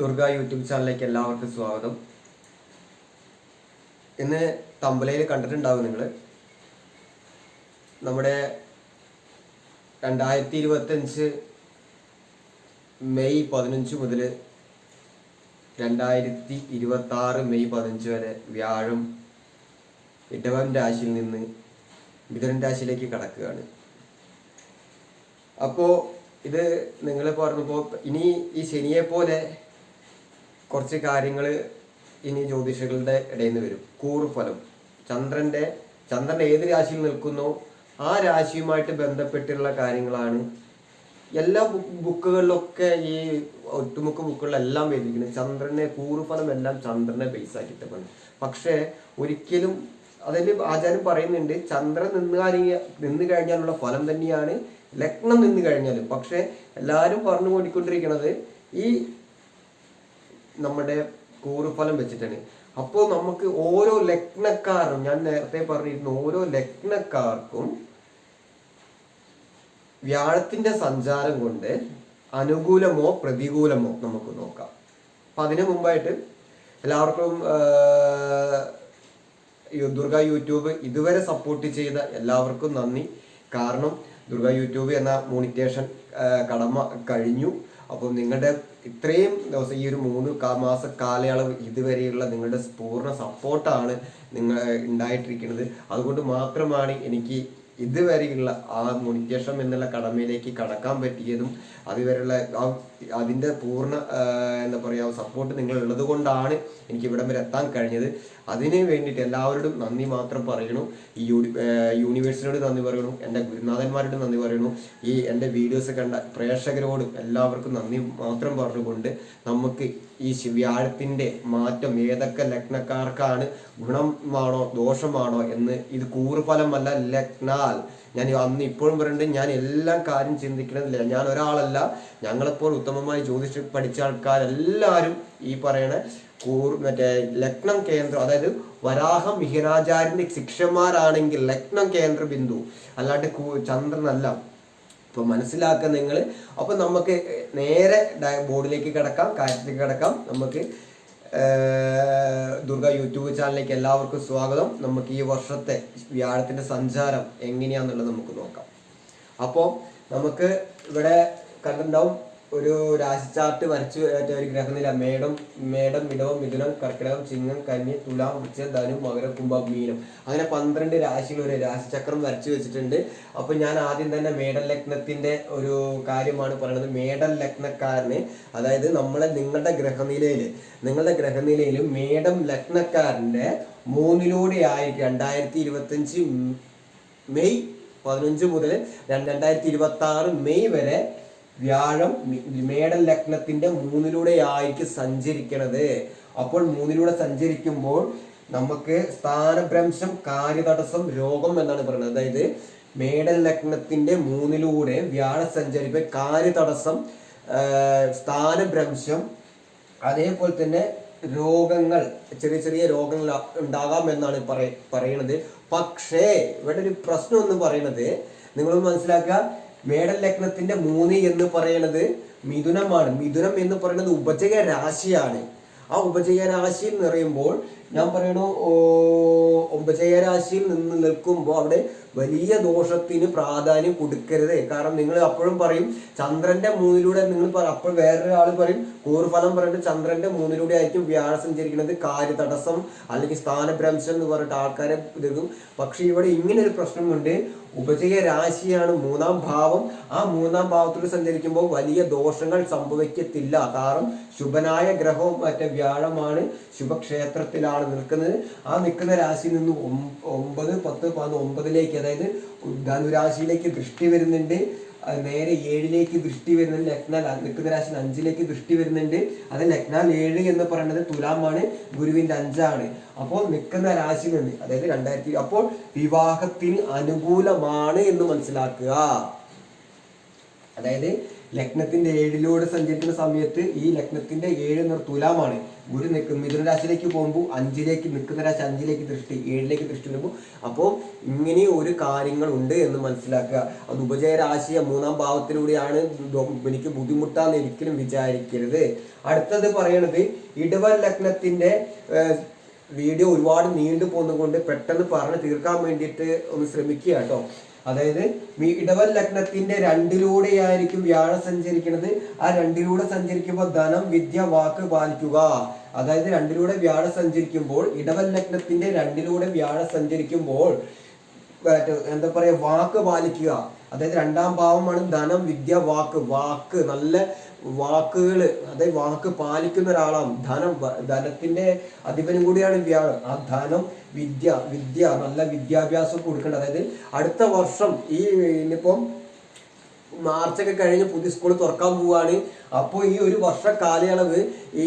Durga YouTube ചാനലിലേക്ക് എല്ലാവർക്കും സ്വാഗതം. ഇന്ന് തമ്പലയിൽ കണ്ടിട്ടുണ്ടാവും നിങ്ങൾ. നമ്മുടെ രണ്ടായിരത്തി ഇരുപത്തഞ്ച് മെയ് പതിനഞ്ച് മുതൽ രണ്ടായിരത്തി ഇരുപത്തി ആറ് മെയ് പതിനഞ്ച് വരെ വ്യാഴം ഇടവൻ രാശിയിൽ നിന്ന് മിഥുനൻ രാശിയിലേക്ക് കടക്കുകയാണ്. അപ്പോൾ ഇത് നിങ്ങളെ പറഞ്ഞപ്പോൾ ഇനി ഈ ശനിയെ പോലെ കുറച്ച് കാര്യങ്ങൾ ഇനി ജ്യോതിഷികളുടെ ഇടയിൽ നിന്ന് വരും. കൂറുഫലം. ചന്ദ്രന്റെ ചന്ദ്രൻ ഏത് രാശിയിൽ നിൽക്കുന്നോ? ആ രാശിയുമായിട്ട് ബന്ധപ്പെട്ടുള്ള കാര്യങ്ങളാണ്. എല്ലാ ബുക്കുകളിലൊക്കെ ഈ ഒട്ടുമുക്ക ബുക്കുകളിലെല്ലാം എഴുതിയിരിക്കുന്നത് ചന്ദ്രനെ കൂറുഫലം എല്ലാം ചന്ദ്രനെ ബേസ് ആക്കിയിട്ടാണ് പക്ഷേ ഒരിക്കലും അതിൽ ആചാര്യം പറയുന്നുണ്ട് ചന്ദ്രൻ നിന്ന് കഴിഞ്ഞ നിന്ന് കഴിഞ്ഞാലുള്ള ഫലം തന്നെയാണ് ലഗ്നം നിന്ന് കഴിഞ്ഞാലും. പക്ഷേ എല്ലാവരും പറഞ്ഞു കൊണ്ടിരിക്കുന്നത് ഈ നമ്മുടെ കൂറുഫലം വെച്ചിട്ടാണ്. അപ്പോൾ നമുക്ക് ഓരോ ലഗ്നക്കാരും ഞാൻ നേരത്തെ പറഞ്ഞിരുന്നു ഓരോ ലഗ്നക്കാർക്കും വ്യാഴത്തിന്റെ സഞ്ചാരം കൊണ്ട് അനുകൂലമോ പ്രതികൂലമോ നമുക്ക് നോക്കാം. അപ്പൊ അതിനു മുമ്പായിട്ട് എല്ലാവർക്കും ദുർഗ യൂട്യൂബ് ഇതുവരെ സപ്പോർട്ട് ചെയ്ത എല്ലാവർക്കും നന്ദി. കാരണം ദുർഗ യൂട്യൂബ് എന്ന മോണിറ്റേഷൻ കടമ കഴിഞ്ഞു. അപ്പോൾ നിങ്ങളുടെ ഇത്രയും ദിവസം ഈ ഒരു മൂന്ന് മാസ കാലയളവ് ഇതുവരെയുള്ള നിങ്ങളുടെ പൂർണ സപ്പോർട്ടാണ് നിങ്ങൾ ഉണ്ടായിട്ടിരിക്കുന്നത്. അതുകൊണ്ട് മാത്രമാണ് എനിക്ക് ഇതുവരെയുള്ള ആ മോണിറ്റേഷൻ എന്നുള്ള കടമയിലേക്ക് കടക്കാൻ പറ്റിയതും അതുവരെയുള്ള ആ അതിന്റെ പൂർണ എന്താ പറയുക സപ്പോർട്ട് നിങ്ങൾ ഉള്ളത് കൊണ്ടാണ് എനിക്ക് ഇവിടം വരെ എത്താൻ കഴിഞ്ഞത്. അതിന് വേണ്ടിയിട്ട് എല്ലാവരോടും നന്ദി മാത്രം പറയണു. ഈ യൂണി യൂണിവേഴ്സിനോട് നന്ദി പറയണു. എന്റെ ഗുരുനാഥന്മാരോട് നന്ദി പറയണു. ഈ എന്റെ വീഡിയോസ് കണ്ട പ്രേക്ഷകരോട് എല്ലാവർക്കും നന്ദി മാത്രം പറഞ്ഞുകൊണ്ട് നമുക്ക് ഈ ശിവ്യാഴത്തിന്റെ മാറ്റം ഏതൊക്കെ ലഗ്നക്കാർക്കാണ് ഗുണമാണോ ദോഷമാണോ എന്ന് ഇത് കൂറുഫലമല്ല ലഗ്നാൽ. ഞാൻ അന്ന് ഇപ്പോഴും പറയുന്നുണ്ട് ഞാൻ എല്ലാം കാര്യം ചിന്തിക്കണമെന്നില്ല ഞാൻ ഒരാളല്ല. ഞങ്ങളെപ്പോൾ ഉത്തമമായി ജ്യോതിഷ പഠിച്ച ആൾക്കാരെല്ലാവരും ഈ പറയണ കൂർ മറ്റേ ലഗ്നം കേന്ദ്രം അതായത് വരാഹം മിഹിരാചാര്യന്റെ ശിക്ഷന്മാരാണെങ്കിൽ ലഗ്നം കേന്ദ്ര ബിന്ദു അല്ലാണ്ട് ചന്ദ്രനല്ല. അപ്പൊ മനസ്സിലാക്കുക നിങ്ങൾ അപ്പൊ നമുക്ക് നേരെ ബോർഡിലേക്ക് കിടക്കാം കാര്യത്തിലേക്ക് കിടക്കാം. നമുക്ക് ദുർഗ യൂട്യൂബ് ചാനലിലേക്ക് എല്ലാവർക്കും സ്വാഗതം. നമുക്ക് ഈ വർഷത്തെ വ്യാഴത്തിന്റെ സഞ്ചാരം എങ്ങനെയാന്നുള്ളത് നമുക്ക് നോക്കാം. അപ്പോൾ നമുക്ക് ഇവിടെ കണ്ടിട്ടുണ്ടാവും ഒരു രാശി ചാർട്ട് വരച്ചു ഒരു ഗ്രഹനില. മേടം മേടം മിടവം മിഥുനം കർക്കിടകം ചിങ്ങം കന്നി തുലാം വൃശ്ചികം ധനു മകരം കുംഭം മീനം. അങ്ങനെ പന്ത്രണ്ട് രാശികൾ ഒരു രാശിചക്രം വരച്ചു വെച്ചിട്ടുണ്ട്. അപ്പൊ ഞാൻ ആദ്യം തന്നെ മേടൻ ലഗ്നത്തിന്റെ ഒരു കാര്യമാണ് പറയുന്നത് മേടൻ ലഗ്നക്കാരന് അതായത് നമ്മളെ നിങ്ങളുടെ ഗ്രഹനിലയിൽ നിങ്ങളുടെ ഗ്രഹനിലയിൽ മേടം ലഗ്നക്കാരന്റെ മൂന്നിലൂടെ ആയി രണ്ടായിരത്തി ഇരുപത്തഞ്ച് മെയ് പതിനഞ്ച് മുതൽ രണ്ടായിരത്തി ഇരുപത്തി ആറ് മെയ് വരെ വ്യാഴം മേടൻ ലഗ്നത്തിന്റെ മൂന്നിലൂടെ ആയിരിക്കും സഞ്ചരിക്കണത്. അപ്പോൾ മൂന്നിലൂടെ സഞ്ചരിക്കുമ്പോൾ നമുക്ക് സ്ഥാനഭ്രംശം കാര്യതടസ്സം രോഗം എന്നാണ് പറയുന്നത്. അതായത് മേടൻ ലഗ്നത്തിന്റെ മൂന്നിലൂടെ വ്യാഴ സഞ്ചരിപ്പ് കാര്യതടസ്സം സ്ഥാനഭ്രംശം അതേപോലെ തന്നെ രോഗങ്ങൾ ചെറിയ ചെറിയ രോഗങ്ങൾ ഉണ്ടാകാം എന്നാണ് പറയ പറയുന്നത് പക്ഷേ ഇവിടെ ഒരു പ്രശ്നം എന്ന് പറയുന്നത് നിങ്ങൾ മനസ്സിലാക്കുക മേടൻ ലഗ്നത്തിന്റെ മൂന്ന് എന്ന് പറയുന്നത് മിഥുനമാണ്. മിഥുനം എന്ന് പറയുന്നത് ഉപജയ രാശിയാണ്. ആ ഉപജയ രാശി എന്ന് പറയുമ്പോൾ ഞാൻ പറയണു ഉപജയ രാശിയിൽ നിന്ന് നിൽക്കുമ്പോൾ അവിടെ വലിയ ദോഷത്തിന് പ്രാധാന്യം കൊടുക്കരുത്. കാരണം നിങ്ങൾ അപ്പോഴും പറയും ചന്ദ്രന്റെ മൂന്നിലൂടെ നിങ്ങൾ അപ്പോൾ വേറൊരാൾ പറയും കൂറുഫലം പറഞ്ഞിട്ട് ചന്ദ്രന്റെ മൂന്നിലൂടെ ആയിരിക്കും വ്യാഴം സഞ്ചരിക്കുന്നത്. കാര്യതടസ്സം അല്ലെങ്കിൽ സ്ഥാനഭ്രംശം എന്ന് പറഞ്ഞിട്ട് ആൾക്കാരെ ഇതെടുക്കും. പക്ഷെ ഇവിടെ ഇങ്ങനെ ഒരു പ്രശ്നമുണ്ട്. ഉപജയ രാശിയാണ് മൂന്നാം ഭാവം. ആ മൂന്നാം ഭാവത്തിൽ സഞ്ചരിക്കുമ്പോൾ വലിയ ദോഷങ്ങൾ സംഭവിക്കത്തില്ല. കാരണം ശുഭനായ ഗ്രഹവും മറ്റേ വ്യാഴമാണ് ശുഭക്ഷേത്രത്തിലാണ് നിൽക്കുന്നത്. ആ നിൽക്കുന്ന രാശിയിൽ നിന്ന് ഒമ്പത് പത്ത് പതിനൊന്ന് ഒമ്പതിലേക്ക് അതായത് ധനുരാശിയിലേക്ക് ദൃഷ്ടി വരുന്നുണ്ട്. നേരെ ഏഴിലേക്ക് ദൃഷ്ടി വരുന്നുണ്ട് ലഗ്നാൽ നിൽക്കുന്ന രാശി അഞ്ചിലേക്ക് ദൃഷ്ടി വരുന്നുണ്ട്. അത് ലഗ്നാൽ ഏഴ് എന്ന് പറയുന്നത് തുലാമാണ് ഗുരുവിന്റെ അഞ്ചാണ്. അപ്പോൾ നിൽക്കുന്ന രാശിയിൽ നിന്ന് അതായത് രണ്ടായിരത്തി അപ്പോൾ വിവാഹത്തിന് അനുകൂലമാണ് എന്ന് മനസ്സിലാക്കുക. അതായത് ലഗ്നത്തിന്റെ ഏഴിലൂടെ സഞ്ചരിക്കുന്ന സമയത്ത് ഈ ലഗ്നത്തിന്റെ ഏഴ് എന്ന തുലാമാണ്. ഗുരു നിൽക്കും മിഥുന രാശിയിലേക്ക് പോകുമ്പോൾ അഞ്ചിലേക്ക് നിൽക്കുന്ന രാശി അഞ്ചിലേക്ക് ദൃഷ്ടി ഏഴിലേക്ക് ദൃഷ്ടി വരുമ്പോൾ അപ്പോൾ ഇങ്ങനെ ഒരു കാര്യങ്ങളുണ്ട് എന്ന് മനസ്സിലാക്കുക. അത് ഉപജയ രാശിയ മൂന്നാം ഭാവത്തിലൂടെയാണ് എനിക്ക് ബുദ്ധിമുട്ടാന്ന് ഒരിക്കലും വിചാരിക്കരുത്. അടുത്തത് പറയണത് ഇടവൽ ലഗ്നത്തിന്റെ വീഡിയോ ഒരുപാട് നീണ്ടു പോകുന്നത് കൊണ്ട് പെട്ടെന്ന് പറഞ്ഞ് തീർക്കാൻ വേണ്ടിയിട്ട് ഒന്ന് ശ്രമിക്കുക കേട്ടോ. അതായത് മീ ഇടവൽ ലഗ്നത്തിന്റെ രണ്ടിലൂടെ ആയിരിക്കും വ്യാഴം സഞ്ചരിക്കുന്നത്. ആ രണ്ടിലൂടെ സഞ്ചരിക്കുമ്പോൾ ധനം വിദ്യ വാക്ക് പാലിക്കുക. അതായത് രണ്ടിലൂടെ വ്യാഴം സഞ്ചരിക്കുമ്പോൾ ഇടവൽ ലഗ്നത്തിന്റെ രണ്ടിലൂടെ വ്യാഴം സഞ്ചരിക്കുമ്പോൾ എന്താ പറയാ വാക്ക് പാലിക്കുക. അതായത് രണ്ടാം ഭാവമാണ് ധനം വിദ്യ വാക്ക്. വാക്ക് നല്ല വാക്കുകൾ അതായത് വാക്ക് പാലിക്കുന്ന ഒരാളാണ്. ധനം ധനത്തിന്റെ അധിപനും കൂടിയാണ് വ്യാഴം ആ ധനം വിദ്യ വിദ്യ നല്ല വിദ്യാഭ്യാസം കൊടുക്കേണ്ടത്. അതായത് അടുത്ത വർഷം ഈ ഇനിയിപ്പം മാർച്ചൊക്കെ കഴിഞ്ഞ് പുതിയ സ്കൂൾ തുറക്കാൻ പോവുകയാണ് അപ്പോൾ ഈ ഒരു വർഷ കാലയളവ് ഈ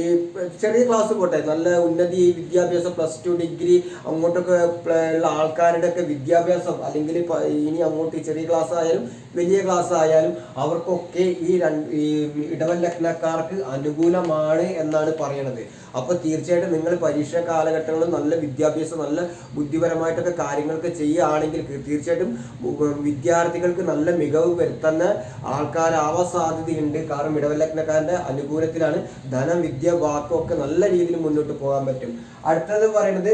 ചെറിയ ക്ലാസ് പോട്ടെ. നല്ല ഉന്നതി വിദ്യാഭ്യാസം പ്ലസ് ടു ഡിഗ്രി അങ്ങോട്ടൊക്കെ ഉള്ള ആൾക്കാരുടെ ഒക്കെ വിദ്യാഭ്യാസം അല്ലെങ്കിൽ ഇനി അങ്ങോട്ട് ചെറിയ ക്ലാസ് ആയാലും വലിയ ക്ലാസ് ആയാലും അവർക്കൊക്കെ ഈ രണ്ട് ഈ ഇടവൽ ലഗ്നക്കാർക്ക് അനുകൂലമാണ് എന്നാണ് പറയണത്. അപ്പോൾ തീർച്ചയായിട്ടും നിങ്ങൾ പരീക്ഷ കാലഘട്ടങ്ങളിൽ നല്ല വിദ്യാഭ്യാസം നല്ല ബുദ്ധിപരമായിട്ടൊക്കെ കാര്യങ്ങളൊക്കെ ചെയ്യുകയാണെങ്കിൽ തീർച്ചയായിട്ടും വിദ്യാർത്ഥികൾക്ക് നല്ല മികവ് വരുത്തുന്ന ആൾക്കാരാവാൻ സാധ്യതയുണ്ട്. കാരണം ഇടവലഗ്നക്കാരന്റെ അനുകൂലത്തിലാണ് ധനം വിദ്യ വാക്കും ഒക്കെ നല്ല രീതിയിൽ മുന്നോട്ട് പോകാൻ പറ്റും. അടുത്തത് പറയുന്നത്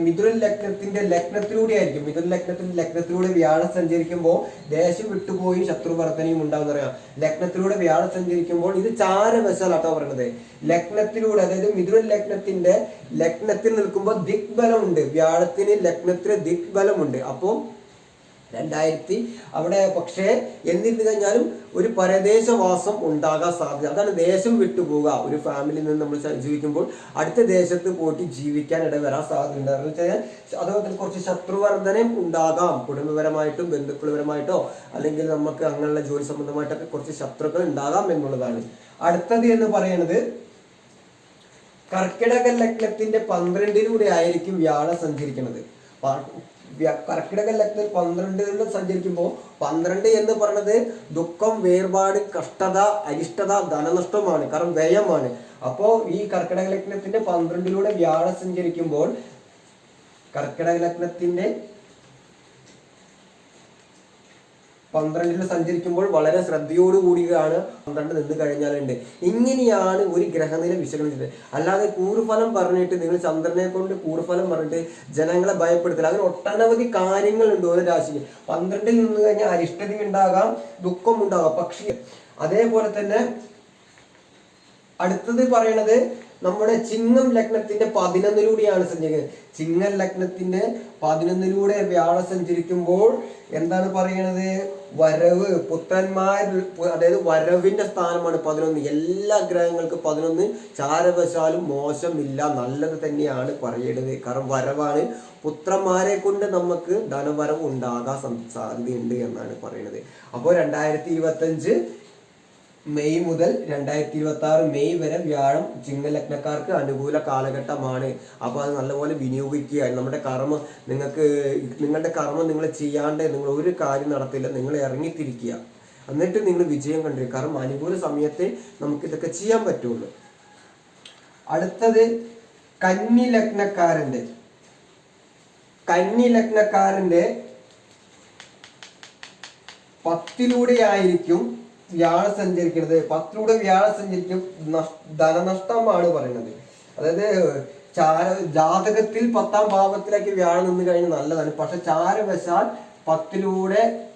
മിഥുന ലഗ്നത്തിന്റെ ലഗ്നത്തിലൂടെ ആയിരിക്കും മിഥുന ലഗ്നത്തിന്റെ ലഗ്നത്തിലൂടെ വ്യാഴം സഞ്ചരിക്കുമ്പോൾ ദേശം വിട്ടുപോയി ശത്രു വർധനയും ഉണ്ടാവും പറയാം ലഗ്നത്തിലൂടെ വ്യാഴം സഞ്ചരിക്കുമ്പോൾ ഇത് ചാരവശാലാട്ടോ പറയുന്നത് ലഗ്നത്തിലൂടെ അതായത് മിഥുന ലഗ്നത്തിന്റെ ലഗ്നത്തിൽ നിൽക്കുമ്പോൾ ദിഗ്ബലമുണ്ട്. വ്യാഴത്തിന് ലഗ്നത്തിന് ദിഗ്ബലമുണ്ട്. അപ്പോൾ രണ്ടായിരത്തി അവിടെ പക്ഷേ എന്നിരുന്നു കഴിഞ്ഞാലും ഒരു പരദേശവാസം ഉണ്ടാകാൻ സാധ്യത. അതാണ് ദേശം വിട്ടുപോവുക ഒരു ഫാമിലിയിൽ നിന്ന് നമ്മൾ ജീവിക്കുമ്പോൾ അടുത്ത ദേശത്ത് പോയിട്ട് ജീവിക്കാൻ ഇടവരാൻ സാധ്യതയുണ്ട് സാധ്യത വെച്ച് അതുപോലെ തന്നെ കുറച്ച് ശത്രുവർദ്ധനയും ഉണ്ടാകാം. കുടുംബപരമായിട്ടും ബന്ധുക്കളപരമായിട്ടോ അല്ലെങ്കിൽ നമുക്ക് അങ്ങനെയുള്ള ജോലി സംബന്ധമായിട്ടൊക്കെ കുറച്ച് ശത്രുക്കൾ ഉണ്ടാകാം എന്നുള്ളതാണ്. അടുത്തത് എന്ന് പറയുന്നത് കർക്കിടക ലഗ്നത്തിന്റെ പന്ത്രണ്ടിലൂടെ ആയിരിക്കും വ്യാഴം സഞ്ചരിക്കുന്നത്. കർക്കിടക ലഗ്നത്തിൽ പന്ത്രണ്ടിലൂടെ സഞ്ചരിക്കുമ്പോൾ പന്ത്രണ്ട് എന്ന് പറയുന്നത് ദുഃഖം വേർപാട് കഷ്ടത അരിഷ്ടത ധനനഷ്ടമാണ്. കാരണം വ്യയമാണ്. അപ്പോൾ ഈ കർക്കിടക ലഗ്നത്തിന്റെ പന്ത്രണ്ടിലൂടെ വ്യാഴം സഞ്ചരിക്കുമ്പോൾ കർക്കിടക ലഗ്നത്തിന്റെ പന്ത്രണ്ടിൽ സഞ്ചരിക്കുമ്പോൾ വളരെ ശ്രദ്ധയോട് കൂടിയാണ് പന്ത്രണ്ട് നിന്ന് കഴിഞ്ഞാലുണ്ട്. ഇങ്ങനെയാണ് ഒരു ഗ്രഹനില വിശകലനം അല്ലാതെ കൂറുഫലം പറഞ്ഞിട്ട് നിങ്ങൾ ചന്ദ്രനെ കൊണ്ട് കൂറുഫലം പറഞ്ഞിട്ട് ജനങ്ങളെ ഭയപ്പെടുത്തില്ല അങ്ങനെ ഒട്ടനവധി കാര്യങ്ങളുണ്ട് ഓരോ രാശിക്ക്. പന്ത്രണ്ടിൽ നിന്ന് കഴിഞ്ഞാൽ അരിഷ്ടത ഉണ്ടാകാം ദുഃഖം ഉണ്ടാകാം. പക്ഷേ അതേപോലെ തന്നെ അടുത്തത് പറയണത് നമ്മുടെ ചിങ്ങം ലഗ്നത്തിന്റെ പതിനൊന്നിലൂടെയാണ് സഞ്ചരിക്കുന്നത് ചിങ്ങം ലഗ്നത്തിന്റെ പതിനൊന്നിലൂടെ വ്യാഴം സഞ്ചരിക്കുമ്പോൾ എന്താണ് പറയുന്നത് വരവ് പുത്രന്മാർ അതായത് വരവിന്റെ സ്ഥാനമാണ് പതിനൊന്ന്. എല്ലാ ഗ്രഹങ്ങൾക്കും പതിനൊന്ന്. ചാരവശാലും മോശമില്ല നല്ലത് തന്നെയാണ് പറയേണ്ടത് കാരണം വരവാണ്. പുത്രന്മാരെ കൊണ്ട് നമുക്ക് ധനവരവ് ഉണ്ടാകാൻ സാധ്യതയുണ്ട് എന്നാണ് പറയുന്നത് അപ്പോൾ രണ്ടായിരത്തി ഇരുപത്തഞ്ച് മെയ് മുതൽ രണ്ടായിരത്തി ഇരുപത്തി ആറ് മെയ് വരെ വ്യാഴം ചിങ്ങ ലഗ്നക്കാർക്ക് അനുകൂല കാലഘട്ടമാണ്. അപ്പോൾ അത് നല്ലപോലെ വിനിയോഗിക്കുക. നമ്മുടെ കർമ്മം നിങ്ങൾക്ക് നിങ്ങളുടെ കർമ്മം നിങ്ങൾ ചെയ്യാണ്ട് നിങ്ങൾ ഒരു കാര്യം നടത്തില്ല നിങ്ങൾ ഇറങ്ങിത്തിരിക്കുക. എന്നിട്ട് നിങ്ങൾ വിജയം കണ്ടിരിക്കുക കാരണം അനുകൂല സമയത്തെ നമുക്ക് ഇതൊക്കെ ചെയ്യാൻ പറ്റുള്ളൂ. അടുത്തത് കന്നി ലഗ്നക്കാരന്റെ കന്നി ലഗ്നക്കാരന്റെ പത്തിലൂടെ ആയിരിക്കും വ്യാഴം സഞ്ചരിക്കുന്നത് പത്തിലൂടെ വ്യാഴം സഞ്ചരിക്കും നഷ്- ധനനഷ്ടമാണ് പറയുന്നത്. അതായത് ചാര ജാതകത്തിൽ പത്താം ഭാവത്തിലേക്ക് വ്യാഴം നിന്ന് കഴിഞ്ഞാൽ നല്ലതാണ്. പക്ഷെ ചാരവശാൽ പത്തിലൂടെ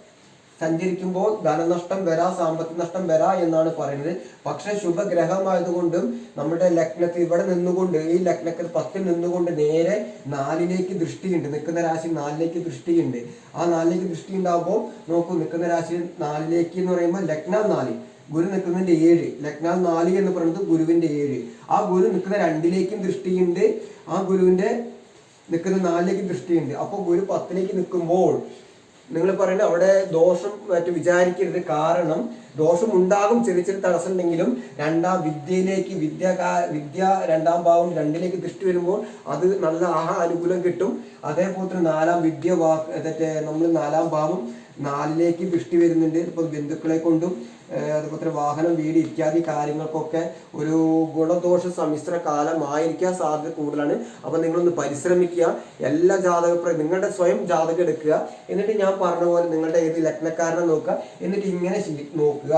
സഞ്ചരിക്കുമ്പോൾ ധനനഷ്ടം വരാ സാമ്പത്തിക നഷ്ടം വരാ എന്നാണ് പറയുന്നത്. പക്ഷെ ശുഭഗ്രഹമായതുകൊണ്ടും നമ്മുടെ ലഗ്നത്തിൽ ഇവിടെ നിന്നുകൊണ്ട് ഈ ലഗ്നത്തിൽ പത്തിൽ നിന്നുകൊണ്ട് നേരെ നാലിലേക്ക് ദൃഷ്ടിയുണ്ട്. നിൽക്കുന്ന രാശി നാലിലേക്ക് ദൃഷ്ടിയുണ്ട്. ആ നാലിലേക്ക് ദൃഷ്ടി ഉണ്ടാകുമ്പോൾ നോക്കൂ നിൽക്കുന്ന രാശി നാലിലേക്ക് എന്ന് പറയുമ്പോൾ ലഗ്ന നാല് ഗുരു നിൽക്കുന്നതിന്റെ ഏഴ്. ലഗ്ന നാല് എന്ന് പറയുന്നത് ഗുരുവിന്റെ ഏഴ്. ആ ഗുരു നിൽക്കുന്ന രണ്ടിലേക്കും ദൃഷ്ടിയുണ്ട്. ആ ഗുരുവിന്റെ നിൽക്കുന്ന നാലിലേക്ക് ദൃഷ്ടിയുണ്ട്. അപ്പോൾ ഗുരു പത്തിലേക്ക് നിൽക്കുമ്പോൾ നിങ്ങൾ പറയുന്നത് അവിടെ ദോഷം മറ്റു വിചാരിക്കരുത്. കാരണം ദോഷം ഉണ്ടാകും ചെറിയ ചെറിയ തടസ്സം ഉണ്ടെങ്കിലും രണ്ടാം വിദ്യയിലേക്ക് വിദ്യ വിദ്യ രണ്ടാം ഭാവം രണ്ടിലേക്ക് ദൃഷ്ടി വരുമ്പോൾ അത് നല്ല ആഹ അനുകൂലം കിട്ടും. അതേപോലെ തന്നെ നാലാം വിദ്യ മറ്റേ നമ്മൾ നാലാം ഭാവം നാലിലേക്ക് ദൃഷ്ടി വരുന്നുണ്ട്. ഇപ്പൊ ബന്ധുക്കളെ കൊണ്ടും അതുപോലെ തന്നെ വാഹനം വീട് ഇത്യാദി കാര്യങ്ങൾക്കൊക്കെ ഒരു ഗുണദോഷ സമ്മിശ്ര കാലമായിരിക്കാൻ സാധ്യത കൂടുതലാണ്. അപ്പൊ നിങ്ങളൊന്ന് പരിശ്രമിക്കുക. എല്ലാ ജാതക നിങ്ങളുടെ സ്വയം ജാതകം എടുക്കുക. എന്നിട്ട് ഞാൻ പറഞ്ഞ പോലെ നിങ്ങളുടെ ഏത് ലഗ്നക്കാരനെ നോക്കുക. എന്നിട്ട് ഇങ്ങനെ നോക്കുക.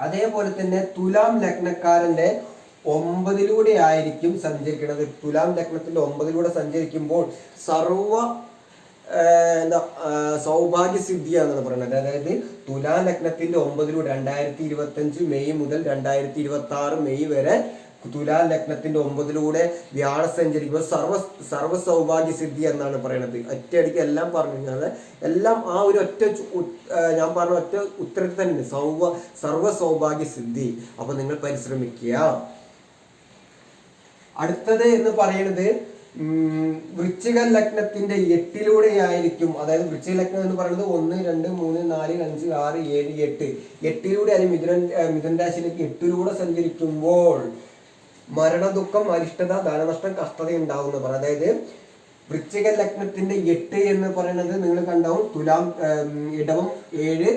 അതേപോലെ തന്നെ തുലാം ലഗ്നക്കാരന്റെ ഒമ്പതിലൂടെ ആയിരിക്കും സഞ്ചരിക്കുന്നത് തുലാം ലഗ്നത്തിന്റെ ഒമ്പതിലൂടെ സഞ്ചരിക്കുമ്പോൾ സർവ എന്താ എന്നാണ് പറയുന്നത്. അതായത് തുലാ ലഗ്നത്തിന്റെ ഒമ്പതിലൂടെ രണ്ടായിരത്തി ഇരുപത്തി അഞ്ച് മെയ് മുതൽ രണ്ടായിരത്തി ഇരുപത്തി ആറ് മെയ് വരെ തുലാ ലഗ്നത്തിന്റെ ഒമ്പതിലൂടെ വ്യാഴ സഞ്ചരിക്കുമ്പോൾ സർവ സർവ സൗഭാഗ്യ സിദ്ധി എന്നാണ് പറയുന്നത്. ഒറ്റയടിക്ക് എല്ലാം പറഞ്ഞു. കഴിഞ്ഞാൽ എല്ലാം ആ ഒരു ഒറ്റ ഞാൻ പറഞ്ഞ ഒറ്റ ഉത്തരത്തിൽ തന്നെ സൗവ സർവ സൗഭാഗ്യ സിദ്ധി. അപ്പൊ നിങ്ങൾ പരിശ്രമിക്കുക. അടുത്തത് എന്ന് പറയുന്നത് വൃശ്ചിക ലഗ്നത്തിന്റെ എട്ടിലൂടെ ആയിരിക്കും അതായത് വൃശ്ചിക ലഗ്നം എന്ന് പറയുന്നത് ഒന്ന് രണ്ട് മൂന്ന് നാല് അഞ്ച് ആറ് ഏഴ് എട്ട്. എട്ടിലൂടെ അല്ലെങ്കിൽ മിഥുനൻ മിഥുൻ രാശിയിലേക്ക് എട്ടിലൂടെ സഞ്ചരിക്കുമ്പോൾ മരണദുഃഖം അരിഷ്ടത ധനനഷ്ടം കഷ്ടത ഉണ്ടാവുന്ന പറ അതായത് വൃശ്ചിക ലഗ്നത്തിന്റെ എട്ട് എന്ന് പറയുന്നത് നിങ്ങൾ കണ്ടാവും തുലാം ഇടവം ഏഴ്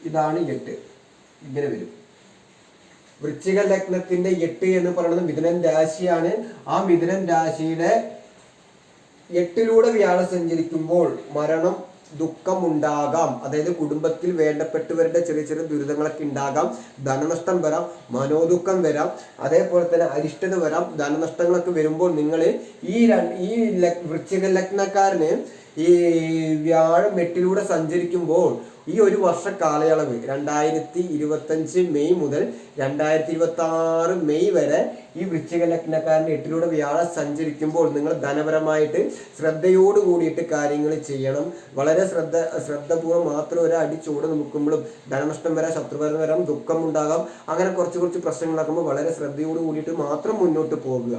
ഇതാണ് എട്ട്. ഇങ്ങനെ വരും. വൃശ്ചിക ലഗ്നത്തിന്റെ എട്ട് എന്ന് പറയുന്നത് മിഥുനൻ രാശിയാണ്. ആ മിഥുനൻ രാശിയുടെ എട്ടിലൂടെ വ്യാഴം സഞ്ചരിക്കുമ്പോൾ മരണം ദുഃഖം ഉണ്ടാകാം. അതായത് കുടുംബത്തിൽ വേണ്ടപ്പെട്ടവരുടെ ചെറിയ ചെറിയ ദുരിതങ്ങളൊക്കെ ഉണ്ടാകാം. ധനനഷ്ടം വരാം മനോദുഃഖം വരാം. അതേപോലെ തന്നെ അരിഷ്ടത വരാം. ധനനഷ്ടങ്ങളൊക്കെ വരുമ്പോൾ നിങ്ങൾ ഈ ഈ വൃശ്ചിക ലഗ്നക്കാരന് ഈ വ്യാഴം എട്ടിലൂടെ സഞ്ചരിക്കുമ്പോൾ ഈ ഒരു വർഷ കാലയളവ് രണ്ടായിരത്തി ഇരുപത്തഞ്ച് മെയ് മുതൽ രണ്ടായിരത്തി ഇരുപത്തി ആറ് മെയ് വരെ ഈ വൃശ്ചിക ലഗ്നക്കാരന്റെ എട്ടിലൂടെ വ്യാഴം സഞ്ചരിക്കുമ്പോൾ നിങ്ങൾ ധനപരമായിട്ട് ശ്രദ്ധയോട് കൂടിയിട്ട് കാര്യങ്ങൾ ചെയ്യണം. വളരെ ശ്രദ്ധ ശ്രദ്ധപൂർവം മാത്രം ഒരു അടി ചൂട് നിൽക്കുമ്പോഴും ധനനഷ്ടം വരാം ശത്രുപരം വരാം ദുഃഖം ഉണ്ടാകാം. അങ്ങനെ കുറച്ച് കുറച്ച് പ്രശ്നങ്ങളാക്കുമ്പോൾ വളരെ ശ്രദ്ധയോട് കൂടിയിട്ട് മാത്രം മുന്നോട്ട് പോകുക.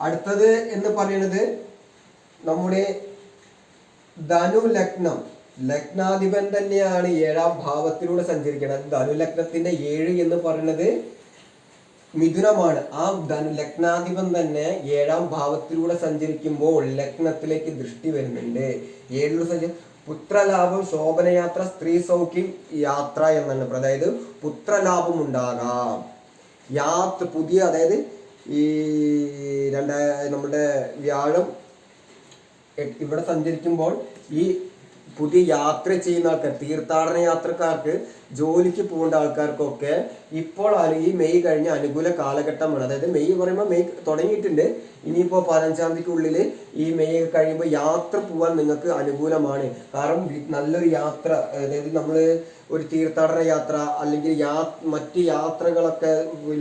അടുത്തത് എന്ന് പറയുന്നത് നമ്മുടെ ധനു ലഗ്നം. ലഗ്നാധിപൻ തന്നെയാണ് ഏഴാം ഭാവത്തിലൂടെ സഞ്ചരിക്കുന്നത്. ധനു ലഗ്നത്തിന്റെ ഏഴ് എന്ന് പറയുന്നത് മിഥുനമാണ്. ആ ധനു ലഗ്നാധിപൻ തന്നെ ഏഴാം ഭാവത്തിലൂടെ സഞ്ചരിക്കുമ്പോൾ ലഗ്നത്തിലേക്ക് ദൃഷ്ടി വരുന്നുണ്ട്. ഏഴിലൂടെ സഞ്ചരി പുത്രലാഭം ശോഭനയാത്ര സ്ത്രീ സൗഖ്യം യാത്ര എന്നാണ്. അതായത് പുത്രലാഭം ഉണ്ടാകാം. യാത്ര പുതിയ അതായത് ഈ രണ്ടായ നമ്മുടെ വ്യാഴം ഇവിടെ സഞ്ചരിക്കുമ്പോൾ ഈ പുതിയ യാത്ര ചെയ്യുന്ന ആൾക്കാർ തീർത്ഥാടന യാത്രക്കാർക്ക് ജോലിക്ക് പോകേണ്ട ആൾക്കാർക്കൊക്കെ ഇപ്പോൾ ഈ മെയ് കഴിഞ്ഞ അനുകൂല കാലഘട്ടമാണ്. അതായത് മെയ് പറയുമ്പോൾ മെയ് തുടങ്ങിയിട്ടുണ്ട്. ഇനിയിപ്പോൾ പതിനഞ്ചാം തീയതിക്കുള്ളിൽ ഈ മെയ് കഴിയുമ്പോൾ യാത്ര പോകാൻ നിങ്ങൾക്ക് അനുകൂലമാണ്. കാരണം നല്ലൊരു യാത്ര അതായത് നമ്മൾ ഒരു തീർത്ഥാടന യാത്ര അല്ലെങ്കിൽ യാ മറ്റ് യാത്രകളൊക്കെ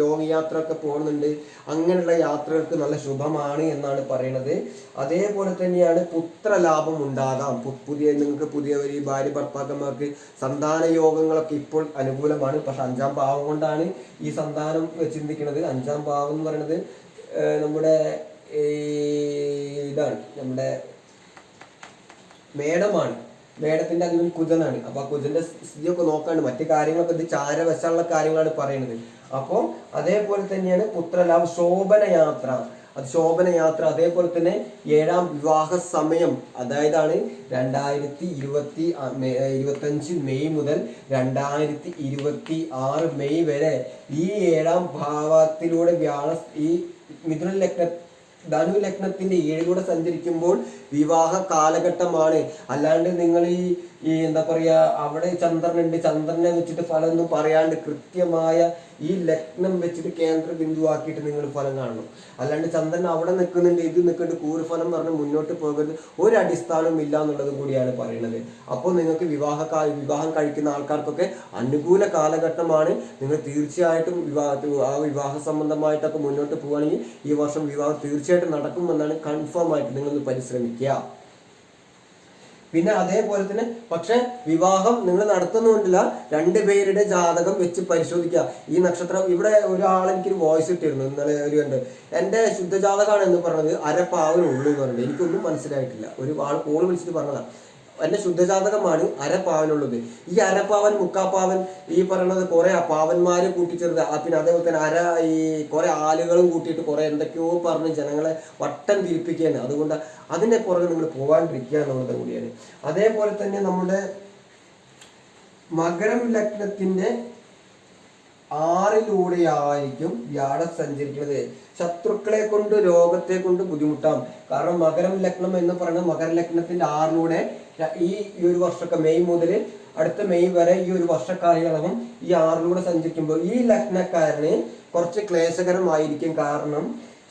ലോങ് യാത്ര ഒക്കെ പോകുന്നുണ്ട് അങ്ങനെയുള്ള യാത്രകൾക്ക് നല്ല ശുഭമാണ് എന്നാണ് പറയുന്നത് അതേപോലെ തന്നെയാണ് പുത്രലാഭം ഉണ്ടാകാം. പുതിയ നിങ്ങൾക്ക് പുതിയ ഒരു ഭാര്യ ഭർത്താക്കന്മാർക്ക് സന്താന യോഗങ്ങളൊക്കെ ഇപ്പോൾ അനുകൂലമാണ്. പക്ഷെ അഞ്ചാം ഭാവം കൊണ്ടാണ് ഈ സന്താനം ചിന്തിക്കുന്നത്. അഞ്ചാം ഭാവം എന്ന് പറയുന്നത് നമ്മുടെ ഇതാണ് നമ്മുടെ മേടമാണ്. മേടത്തിന്റെ അധികം കുജനാണ്. അപ്പൊ ആ കുജന്റെ സ്ഥിതിയൊക്കെ നോക്കാണ്ട് മറ്റു കാര്യങ്ങളൊക്കെ ഇത് ചാരവശമുള്ള കാര്യങ്ങളാണ് പറയുന്നത് അപ്പോൾ അതേപോലെ തന്നെയാണ് പുത്രലാഭ ശോഭന യാത്ര അത് ശോഭന യാത്ര അതേപോലെ തന്നെ ഏഴാം വിവാഹ സമയം അതായതാണ് രണ്ടായിരത്തി ഇരുപത്തി ഇരുപത്തഞ്ച് മെയ് മുതൽ രണ്ടായിരത്തി ഇരുപത്തി ആറ് മെയ് വരെ ഈ ഏഴാം ഭാവത്തിലൂടെ വ്യാഴ ഈ മിഥുന ലഗ്ന ധനു ലഗ്നത്തിന്റെ ഏഴിലൂടെ സഞ്ചരിക്കുമ്പോൾ വിവാഹ കാലഘട്ടമാണ് അല്ലാണ്ട് നിങ്ങൾ ഈ ഈ എന്താ പറയാ അവിടെ ചന്ദ്രനുണ്ട് ചന്ദ്രനെ വെച്ചിട്ട് ഫലം ഒന്നും പറയാണ്ട് കൃത്യമായ ഈ ലഗ്നം വെച്ചിട്ട് കേന്ദ്ര ബിന്ദുവാക്കിയിട്ട് നിങ്ങൾ ഫലം കാണണം. അല്ലാണ്ട് ചന്ദ്രൻ അവിടെ നിൽക്കുന്നുണ്ട് ഇത് നിൽക്കുന്നുണ്ട് കൂറുഫലം പറഞ്ഞ് മുന്നോട്ട് പോകരുത്. ഒരു അടിസ്ഥാനവും ഇല്ല എന്നുള്ളത് കൂടിയാണ് പറയുന്നത്. അപ്പോൾ നിങ്ങൾക്ക് വിവാഹ വിവാഹം കഴിക്കുന്ന ആൾക്കാർക്കൊക്കെ അനുകൂല കാലഘട്ടമാണ്. നിങ്ങൾ തീർച്ചയായിട്ടും വിവാഹ ആ വിവാഹ സംബന്ധമായിട്ടൊക്കെ മുന്നോട്ട് പോവുകയാണെങ്കിൽ ഈ വർഷം വിവാഹം തീർച്ചയായിട്ടും നടക്കുമെന്നാണ് കൺഫേം ആയിട്ട് നിങ്ങളൊന്ന് പരിശ്രമിക്കുക. പിന്നെ അതേപോലെ തന്നെ പക്ഷെ വിവാഹം നിങ്ങൾ നടത്തുന്നുണ്ടല്ല രണ്ടു പേരുടെ ജാതകം വെച്ച് പരിശോധിക്കുക. ഈ നക്ഷത്രം ഇവിടെ ഒരാൾ എനിക്കൊരു വോയിസ് ഇട്ടിരുന്നു ഇന്നലെ ഒരു കണ്ട്. എന്റെ ശുദ്ധജാതകമാണ് എന്ന് പറഞ്ഞത് അരപ്പാവനുള്ളൂ എന്ന് പറഞ്ഞത് എനിക്കൊന്നും മനസ്സിലായിട്ടില്ല. ഒരു ആൾ കോൾ വിളിച്ചിട്ട് പറഞ്ഞതാ. എന്റെ ശുദ്ധജാതകമാണ് അരപ്പാവനുള്ളത്. ഈ അരപ്പാവൻ മുക്കാപ്പാവൻ ഈ പറയണത് കുറെ പാവന്മാര് കൂട്ടിച്ചേർത്ത്. പിന്നെ അതേപോലെ തന്നെ അര ഈ കുറെ ആളുകളും കൂട്ടിയിട്ട് കുറെ എന്തൊക്കെയോ പറഞ്ഞ് ജനങ്ങളെ വട്ടം തിരിപ്പിക്കുകയാണ്. അതുകൊണ്ട് അതിന്റെ പുറകെ നിങ്ങൾ പോകാണ്ടിരിക്കുക എന്നുള്ളത് കൂടിയാണ്. അതേപോലെ തന്നെ നമ്മുടെ മകരം ലഗ്നത്തിന്റെ ആറിലൂടെയായിരിക്കും വ്യാഴം സഞ്ചരിക്കുന്നത്. ശത്രുക്കളെ കൊണ്ട് രോഗത്തെ കൊണ്ട് ബുദ്ധിമുട്ടാം. കാരണം മകരം ലഗ്നം എന്ന് പറയുന്നത് മകര ലഗ്നത്തിന്റെ ആറിലൂടെ ഈ ഈ ഒരു വർഷമൊക്കെ മെയ് മുതൽ അടുത്ത മെയ് വരെ ഈ ഒരു വർഷ കാലയളവും ഈ ആറിലൂടെ സഞ്ചരിക്കുമ്പോൾ ഈ ലഗ്നക്കാരന് കുറച്ച് ക്ലേശകരമായിരിക്കും കാരണം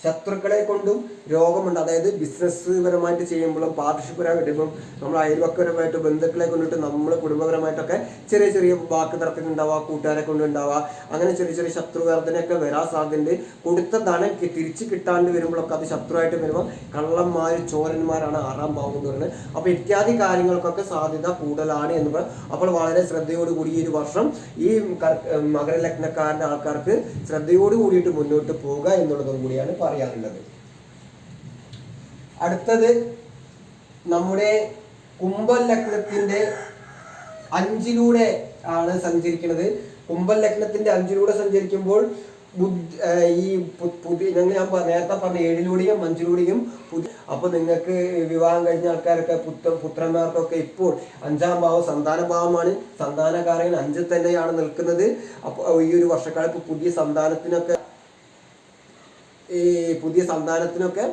ശത്രുക്കളെ കൊണ്ടും രോഗമുണ്ട്. അതായത് ബിസിനസ് പരമായിട്ട് ചെയ്യുമ്പോഴും പാർട്ട്ണർഷിപ്പ് പരമായിട്ട് ഇപ്പം നമ്മൾ അയൽവക്കപരമായിട്ട് ബന്ധുക്കളെ കൊണ്ടിട്ട് നമ്മൾ കുടുംബപരമായിട്ടൊക്കെ ചെറിയ ചെറിയ വാക്ക് തർക്കങ്ങളുണ്ടാവുക കൂട്ടുകാരെ കൊണ്ടുണ്ടാവുക അങ്ങനെ ചെറിയ ചെറിയ ശത്രുവർദ്ധനയൊക്കെ വരാൻ സാധ്യതയുണ്ട്. കൊടുത്ത ധനം തിരിച്ചു കിട്ടാണ്ട് വരുമ്പോഴൊക്കെ അത് ശത്രുവായിട്ട് വരുമ്പോൾ കള്ളന്മാർ ചോരന്മാരാണ് ആറാം ഭാവം എന്ന് പറയുന്നത്. അപ്പോൾ ഇത്യാദി കാര്യങ്ങൾക്കൊക്കെ സാധ്യത കൂടുതലാണ് എന്ന് പറയും അപ്പോൾ വളരെ ശ്രദ്ധയോടുകൂടി ഈ ഒരു വർഷം ഈ മകരലഗ്നക്കാരന്റെ ആൾക്കാർക്ക് ശ്രദ്ധയോട് കൂടിയിട്ട് മുന്നോട്ട് പോകുക എന്നുള്ളതും കൂടിയാണ് പറയാനുള്ളത്. അടുത്തത് നമ്മുടെ കുംഭൻ ലഗ്നത്തിന്റെ അഞ്ചിലൂടെ ആണ് സഞ്ചരിക്കുന്നത്. കുംഭൻ ലഗ്നത്തിന്റെ അഞ്ചിലൂടെ സഞ്ചരിക്കുമ്പോൾ ബുദ്ധ ഈ പുതിയ ഞങ്ങൾ ഞാൻ നേരത്തെ പറഞ്ഞ ഏഴിലൂടെയും അഞ്ചിലൂടെയും പുതിയ അപ്പൊ നിങ്ങൾക്ക് വിവാഹം കഴിഞ്ഞ ആൾക്കാരൊക്കെ പുത്ര പുത്രന്മാർക്കൊക്കെ ഇപ്പോൾ അഞ്ചാം ഭാവം സന്താന ഭാവമാണ്. സന്താനകാരകൻ അഞ്ചിൽ തന്നെയാണ് നിൽക്കുന്നത്. അപ്പോൾ ഈ ഒരു വർഷക്കാലത്ത് പുതിയ സന്താനത്തിനൊക്കെ ഈ പുതിയ സന്താനത്തിനൊക്കെ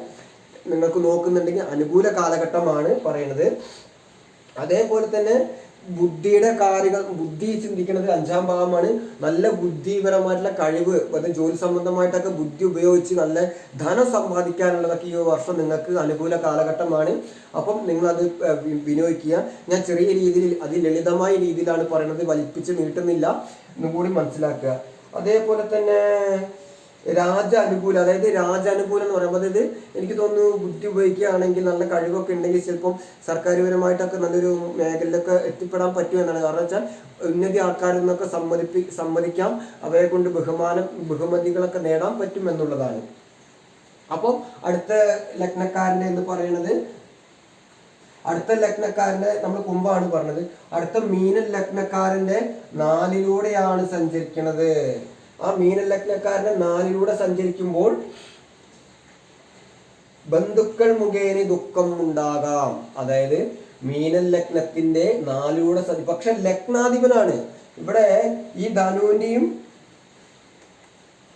നിങ്ങൾക്ക് നോക്കുന്നുണ്ടെങ്കിൽ അനുകൂല കാലഘട്ടമാണ് പറയുന്നത്. അതേപോലെ തന്നെ ബുദ്ധിയുടെ കാര്യങ്ങൾ ബുദ്ധി ചിന്തിക്കുന്നത് അഞ്ചാം ഭാഗമാണ്. നല്ല ബുദ്ധിപരമായിട്ടുള്ള കഴിവ് അത് ജോലി സംബന്ധമായിട്ടൊക്കെ ബുദ്ധി ഉപയോഗിച്ച് നല്ല ധനം സമ്പാദിക്കാനുള്ളതൊക്കെ ഈ വർഷം നിങ്ങൾക്ക് അനുകൂല കാലഘട്ടമാണ്. അപ്പം നിങ്ങൾ അത് വിനിയോഗിക്കുക. ഞാൻ ചെറിയ രീതിയിൽ അത് ലളിതമായ രീതിയിലാണ് പറയുന്നത്. വലിപ്പിച്ച് നീട്ടുന്നില്ല. എന്നും കൂടി മനസ്സിലാക്കുക. അതേപോലെ തന്നെ രാജ അനുകൂലം അതായത് രാജ അനുകൂലം എന്ന് പറയുമ്പോൾ ഇത് എനിക്ക് തോന്നുന്നു ബുദ്ധി ഉപയോഗിക്കുകയാണെങ്കിൽ നല്ല കഴിവൊക്കെ ഉണ്ടെങ്കിൽ ചിലപ്പം സർക്കാർപരമായിട്ടൊക്കെ നല്ലൊരു മേഖലയിലൊക്കെ എത്തിപ്പെടാൻ പറ്റുമെന്നാണ് കാരണം വെച്ചാൽ ഉന്നതി ആൾക്കാരിൽ നിന്നൊക്കെ സമ്മതിപ്പി സമ്മതിക്കാം. അവയെ കൊണ്ട് ബഹുമാനം ബഹുമതികളൊക്കെ നേടാൻ പറ്റും എന്നുള്ളതാണ്. അപ്പോൾ അടുത്ത ലഗ്നക്കാരന്റെ എന്ന് പറയുന്നത് അടുത്ത ലഗ്നക്കാരന്റെ നമ്മൾ കുമ്പാണ് പറഞ്ഞത്. അടുത്ത മീന ലഗ്നക്കാരന്റെ നാലിലൂടെയാണ് സഞ്ചരിക്കുന്നത് ആ മീന ലഗ്നക്കാരന്റെ നാലിലൂടെ സഞ്ചരിക്കുമ്പോൾ ബന്ധുക്കൾ മുഖേന ദുഃഖം ഉണ്ടാകാം. അതായത് മീന ലഗ്നത്തിന്റെ നാലിലൂടെ സഞ്ചി പക്ഷെ ലഗ്നാധിപനാണ്. ഇവിടെ ഈ ധനുവിന്റെയും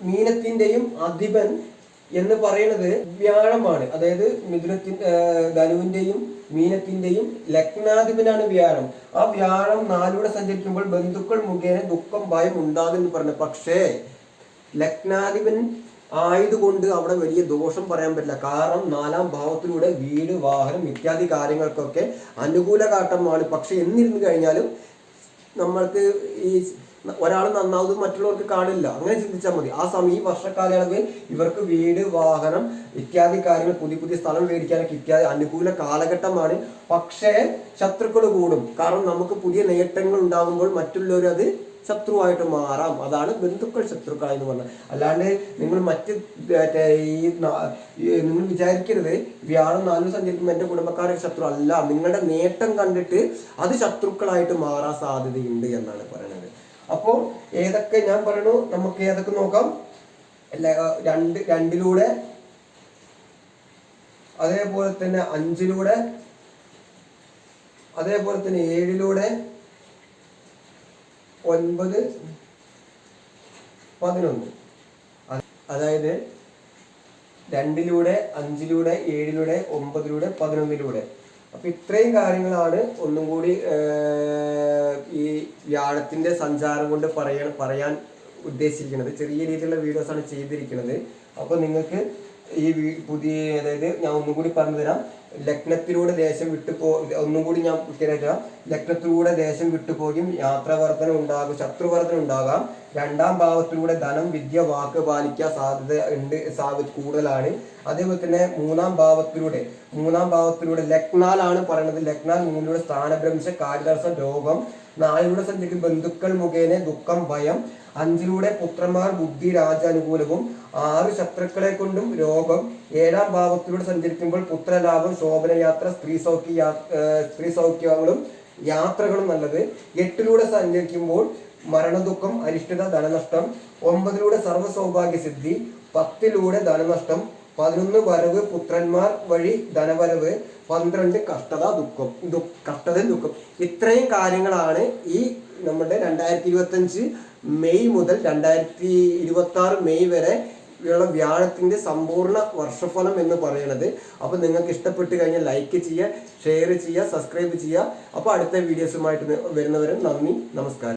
മീനത്തിന്റെയും അധിപൻ എന്ന് പറയുന്നത് വ്യാഴമാണ്. അതായത് മിഥുനത്തിന്റെ ധനുവിന്റെയും മീനത്തിന്റെയും ലഗ്നാധിപനാണ് വ്യാഴം. ആ വ്യാഴം നാലൂടെ സഞ്ചരിക്കുമ്പോൾ ബന്ധുക്കൾ മുഖേന ദുഃഖം ഭയം ഉണ്ടാകുമെന്ന് പറഞ്ഞു. പക്ഷേ ലഗ്നാധിപൻ ആയതുകൊണ്ട് അവിടെ വലിയ ദോഷം പറയാൻ പറ്റില്ല. കാരണം നാലാം ഭാവത്തിലൂടെ വീട് വാഹനം ഇത്യാദി കാര്യങ്ങൾക്കൊക്കെ അനുകൂല കാട്ടമാണ് പക്ഷെ എന്നിരുന്നു കഴിഞ്ഞാലും നമ്മൾക്ക് ഈ ഒരാൾ നന്നാവുന്നത് മറ്റുള്ളവർക്ക് കാണില്ല. അങ്ങനെ ചിന്തിച്ചാൽ മതി. ആ സമയം ഈ വർഷക്കാലയളവിൽ ഇവർക്ക് വീട് വാഹനം ഇത്യാദി കാര്യങ്ങൾ പുതിയ പുതിയ സ്ഥലം മേടിക്കാനൊക്കെ ഇത്യാദി അനുകൂല കാലഘട്ടമാണ്. പക്ഷേ ശത്രുക്കൾ കൂടും. കാരണം നമുക്ക് പുതിയ നേട്ടങ്ങൾ ഉണ്ടാകുമ്പോൾ മറ്റുള്ളവർ അത് ശത്രുവായിട്ട് മാറാം. അതാണ് ബന്ധുക്കൾ ശത്രുക്കൾ എന്ന് പറഞ്ഞത്. അല്ലാണ്ട് നിങ്ങൾ മറ്റ് ഈ നിങ്ങൾ വിചാരിക്കരുത്. വ്യാഴം നാലും സഞ്ചരിക്കുമ്പോൾ എന്റെ കുടുംബക്കാരെ ശത്രു അല്ല. നിങ്ങളുടെ നേട്ടം കണ്ടിട്ട് അത് ശത്രുക്കളായിട്ട് മാറാൻ സാധ്യതയുണ്ട് എന്നാണ് പറയുന്നത്. അപ്പോൾ ഏതൊക്കെ ഞാൻ പറയണു? നമുക്ക് ഏതൊക്കെ നോക്കാം? അല്ല രണ്ട് രണ്ടിലൂടെ. അതേപോലെ തന്നെ അഞ്ചിലൂടെ. അതേപോലെ തന്നെ ഏഴിലൂടെ. ഒൻപത് പതിനൊന്ന്. അതായത് രണ്ടിലൂടെ അഞ്ചിലൂടെ ഏഴിലൂടെ ഒമ്പതിലൂടെ പതിനൊന്നിലൂടെ. അപ്പൊ ഇത്രയും കാര്യങ്ങളാണ് ഒന്നും കൂടി ഈ വ്യാഴത്തിന്റെ സഞ്ചാരം കൊണ്ട് പറയാൻ പറയാൻ ഉദ്ദേശിച്ചിരിക്കുന്നത്. ചെറിയ രീതിയിലുള്ള വീഡിയോസ് ആണ് ചെയ്തിരിക്കുന്നത്. അപ്പൊ നിങ്ങൾക്ക് ഈ പുതിയ അതായത് ഞാൻ ഒന്നും കൂടി പറഞ്ഞു തരാം ലഗ്നത്തിലൂടെ ദേശം വിട്ടു പോ ഒന്നും കൂടി ഞാൻ ക്ലിയറായിട്ട് ലഗ്നത്തിലൂടെ ദേശം വിട്ടുപോകും യാത്രാവർദ്ധന ഉണ്ടാകും ശത്രുവർദ്ധന ഉണ്ടാകാം. രണ്ടാം ഭാവത്തിലൂടെ ധനം വിദ്യ വാക്ക് പാലിക്കാൻ സാധ്യത ഉണ്ട് സാധ്യത കൂടുതലാണ്. അതേപോലെ തന്നെ മൂന്നാം ഭാവത്തിലൂടെ മൂന്നാം ഭാവത്തിലൂടെ ലഗ്നാലാണ് പറയുന്നത്. ലഗ്നാൽ മൂന്നിലൂടെ സ്ഥാനഭ്രംശ കാര്യദർശം രോഗം നാലിലൂടെ സഞ്ചരിക്കും ബന്ധുക്കൾ മുഖേന ദുഃഖം ഭയം അഞ്ചിലൂടെ പുത്രന്മാർ ബുദ്ധി രാജാനുകൂലവും ആറ് ശത്രുക്കളെ കൊണ്ടും രോഗം ഏഴാം ഭാവത്തിലൂടെ സഞ്ചരിക്കുമ്പോൾ പുത്രലാഭം ശോഭനയാത്ര സ്ത്രീ സൗഖ്യ സ്ത്രീ സൗഖ്യങ്ങളും യാത്രകളും നല്ലത്. എട്ടിലൂടെ സഞ്ചരിക്കുമ്പോൾ മരണദുഃഖം അരിഷ്ടത ധനനഷ്ടം. ഒമ്പതിലൂടെ സർവ സൗഭാഗ്യ സിദ്ധി പത്തിലൂടെ ധനനഷ്ടം. പതിനൊന്ന് വരവ് പുത്രന്മാർ വഴി ധനവരവ്. പന്ത്രണ്ട് കഷ്ടത ദുഃഖം. ദു കഷ്ടതയും ദുഃഖം. ഇത്രയും കാര്യങ്ങളാണ് ഈ നമ്മുടെ രണ്ടായിരത്തി ഇരുപത്തഞ്ച് മെയ് മുതൽ രണ്ടായിരത്തി ഇരുപത്തി ആറ് മെയ് വരെ ഉള്ള വ്യാഴത്തിന്റെ സമ്പൂർണ വർഷഫലം എന്ന് പറയുന്നത് അപ്പോൾ നിങ്ങൾക്ക് ഇഷ്ടപ്പെട്ട് കഴിഞ്ഞാൽ ലൈക്ക് ചെയ്യുക ഷെയർ ചെയ്യുക സബ്സ്ക്രൈബ് ചെയ്യുക. അപ്പോൾ അടുത്ത വീഡിയോസുമായിട്ട് വരുന്നവരും നന്ദി നമസ്കാരം.